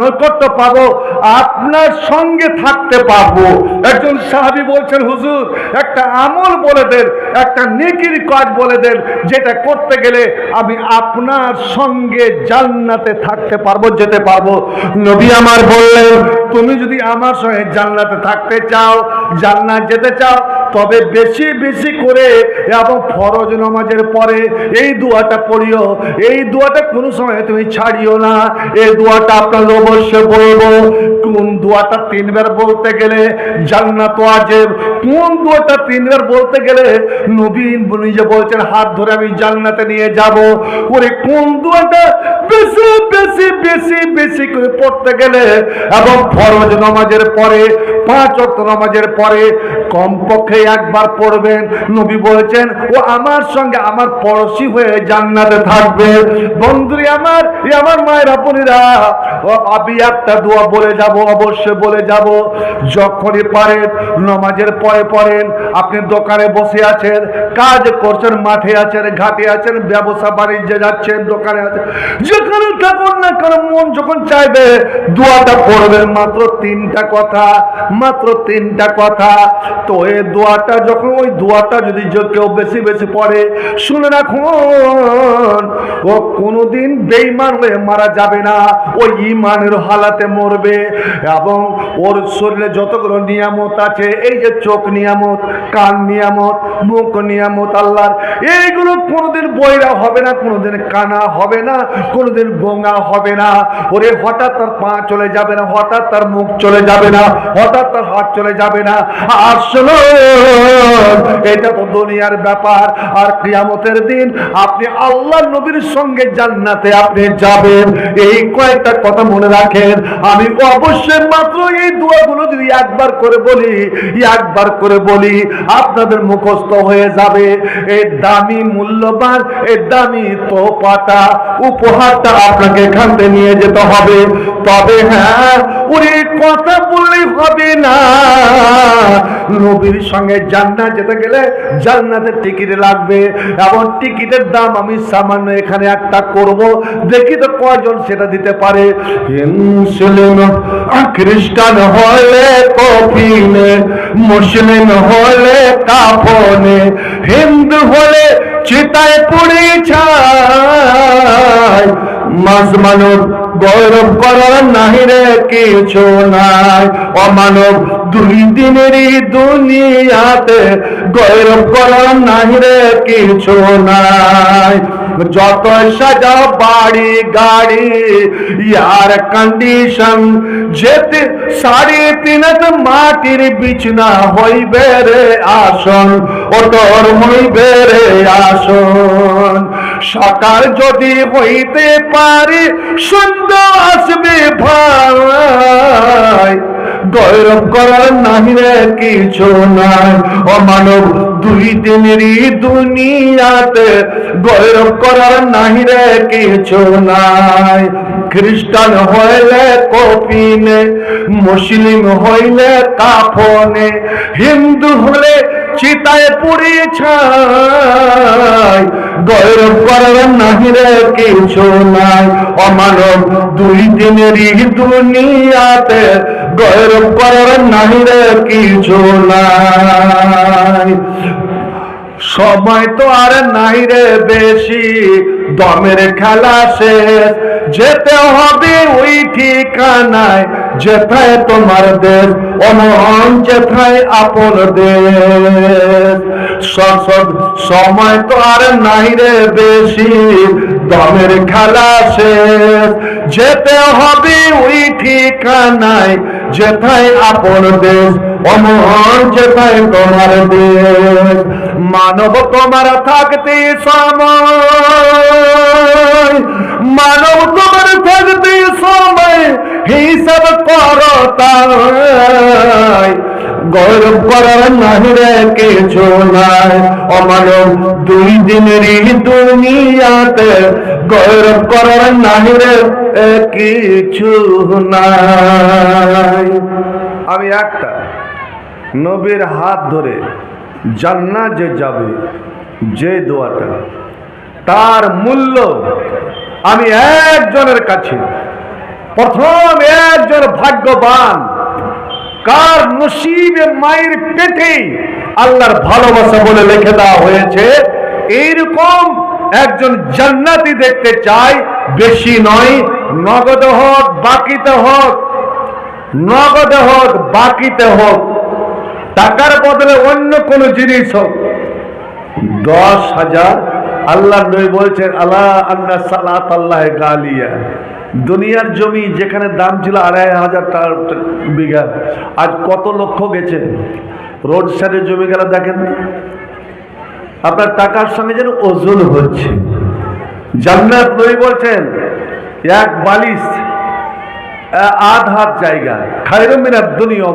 নৈকট্য পাবো, আপনার সঙ্গে থাকতে পারব। একজন সাহাবি বলছেন, হুজুর, একটা আমল বলে দেন, একটা নেকির কাজ বলে দেন, যেটা করতে গেলে আমি আপনার সঙ্গে জান্নাতে থাকতে পারব, যেতে পারব। নবী আমার বললেন, তুমি যদি আমার সঙ্গে জান্নাতে থাকতে চাও, জান্নাত যেতে চাও তবে বেশি বেশি করে এবং ফরজ নামাজের পরে এই দোয়াটা পড়িও। এই দোয়াটা কোনো সময় তুমি ছাড়িও না। এই দোয়াটা আপনার অবশ্যই বলব কোন দোয়াটা তিনবার বলতে গেলে জান্নাত ওয়াজিব কোন দোয়াটা তিনবার বলতে গেলে নবীন নিজে বলছেন, হাত ধরে আমি জান্নাতে নিয়ে যাব। ওরে, কোন দোয়াটা বেশি বেশি বেশি বেশি করে পড়তে গেলে এবং ফরজ নামাজের পরে, পাঁচ অক্ট নামাজের পরে কমপক্ষে একবার পড়বেন। নবী বলেছেন, ও আমার সঙ্গে আমার পড়শি হয়ে জান্নাতে থাকবে। বন্ধুরি আমার আমার মায়ের আপনিরা ও আমি একটা দোয়া বলে যাব, অবশ্যই বলে যাব। যখনই পারেন, নমাজের পরে পড়েন, আপনি দোকানে বসে আছেন, কাজ করছেন, মাঠে আছেন, ঘাটে আছেন, ব্যবসা বাণিজ্যে যাচ্ছেন, দোকানে আছেন, যেখানে থাকুন না কারণ মন যখন চাইবে, দোয়াটা পড়বেন। মাত্র তিনটা কথা, মাত্র তিনটা কথা। তো এই দোয়াটা যখন, ওই দোয়াটা যদি কেউ বেশি বেশি পড়ে, শুনে রাখুন, ও কোনোদিন বেইমান হয়ে মারা যাবে না। ওই ইমানের হালাতে মরবে এবং ওর শরীরে যতগুলো নিয়ামত আছে, এই যে চোখ নিয়ামত, কান নিয়ামত, মুখ নিয়ামত, আল্লাহর, এইগুলো কোনোদিন বইরা হবে না, কোনোদিন কানা হবে না, কোনোদিন গোঙা হবে না। ওরে হঠাৎ তার পা চলে যাবে না, হঠাৎ তার মুখ চলে যাবে না, হঠাৎ তার হাত চলে যাবে না। আসলে এটা তো দুনিয়ার ব্যাপার। আর কিয়ামতের দিন আপনি আল্লাহ নবীর সঙ্গে জান্নাতে আপনি যাবেন। এই কয়েকটা কথা মনে রাখেন। আমি অবশ্যই মাত্র এই দোয়াগুলো যদি একবার করে বলি, একবার করে বলি, আপনাদের মুখস্থ হয়ে যাবে। এই দামি মূল্যবান এই দামি উপহারটা আপনাকে এখান থেকে নিয়ে যেতে হবে। তবে হ্যাঁ ওরে কথা বললেই হবে না। নবীর সঙ্গে জান্নাত যেতে গেলে জান্নাতের টিকিট লাগবে। এবং টিকিটের দাম আমি সামান্য এখানে একটা করব। দেখি তো কয়জন সেটা দিতে পারে। মুসলিম খ্রিস্টান হলে কফিনে, মুসলিম হলে কাফনে, হিন্দু হলে চিতায় পুড়ে ছায় মাস মানব গৌরব করার নাহি রে কিছু নাই। অমানব দুই দিনেরই দুনিয়াতে গৌরব করার নাহি রে কিছু নাই। যত সাজা বাড়ি গাড়ি, ইয়ার কন্ডিশন যেতে সাড়ে তিনত মাটির বিছনা হইবে রে আসন ওটর হইবে রে আসন। সকাল যদি হইতে পারে, সুন্দর আসবে ভাই। গৌরব করার নাহি কিছু নাই। অমানব দুই দিনেরই দুনিয়াতে গৌরব করার নাহি কিছু নাই। খ্রিস্টান হইলে কপিনে মুসলিম হইলে কাফনে, হিন্দু হলে চিতায় পুড়ে ছাই। গৌরব করার নাহি রে কিছু নাই। অমানব দুই দিনেরই দুনিয়াতে গৌরব করার নাহি রে কিছু নাই। সময় তো আর নাই রে বেশি, দমের খেলা শেষ। যেতে হবে ওই ঠিকানায়, যেথায় তোমার দেশ অমন যেথায় আপন দেশ। সংসদ সময় তো আর নাই রে বেশি, দমের খেলা শেষ। যেতে হবে ওই ঠিকানায়, যেথায় আপন দেশ অমন যেথায় তোমার দেশ। মানব তোমার থাকতে সময় মানব তোমার থাকতে সময়, হিসাব করো তাই। গৌরব করার নাহি রে কিছু নাই। অমানব দুই দিনেরই দুনিয়াতে গৌরব করার নাহি রে কিছু নাই। আমি একটা নবীর হাত ধরে জান্না যে যাবে যে দোয়াটা, তার মূল্য আমি একজনের কাছে, প্রথম একজন ভাগ্যবান, কার নসিবে মায়ের পেটে আল্লাহর ভালোবাসা বলে লিখে দেওয়া হয়েছে, এইরকম একজন জান্নাতি দেখতে চাই, বেশি নয়, নগদ হোক, বাকিতে হোক, নগদে হোক, বাকিতে হোক, টাকার বদলে অন্য কোনো জিনিস হোক, দশ হাজার আল্লাহ নবী বলছেন আল্লাহ আন্না সালাত আল্লাহ গালিয়া। দুনিয়ার জমি যেখানে দাম ছিল আড়াই হাজার টাকার বিঘা, আজ কত লক্ষ গেছে? রোড সাইডের জমি গেলে, দেখেন। আপনার টাকার সঙ্গে যেন ওজন হচ্ছে। জান্নাত নবী বলছেন, এক বালিশ আধ হাত জায়গা খাইরমিনার দুনিয়মা